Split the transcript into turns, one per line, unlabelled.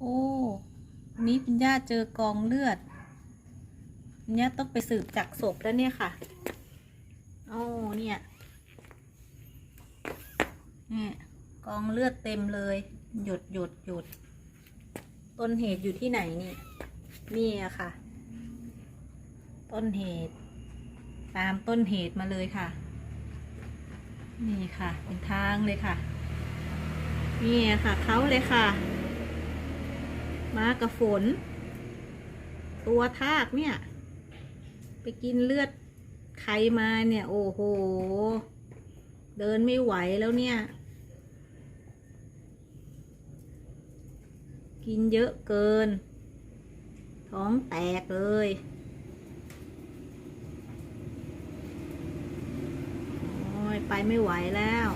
โอ้วันนี้คุณย่าเจอกองเลือดคุณย่าต้องไปสืบจากศพแล้วเนี่ยค่ะโอ้เนี่ยเนี่ยกองเลือดเต็มเลย หยดหยดหยดต้นเหตุอยู่ที่ไหนนี่นี่อะค่ะ ต้นเหตุ ตามต้นเหตุมาเลยค่ะ นี่ค่ะ เป็นทางเลยค่ะ นี่ค่ะเขาเลยค่ะ มากับฝน ตัวทากเนี่ย ไปกินเลือดใครมาเนี่ย โอ้โห เดินไม่ไหวแล้วเนี่ย กินเยอะเกิน ท้องแตกเลยโอ้ยไปไม่ไหวแล้ว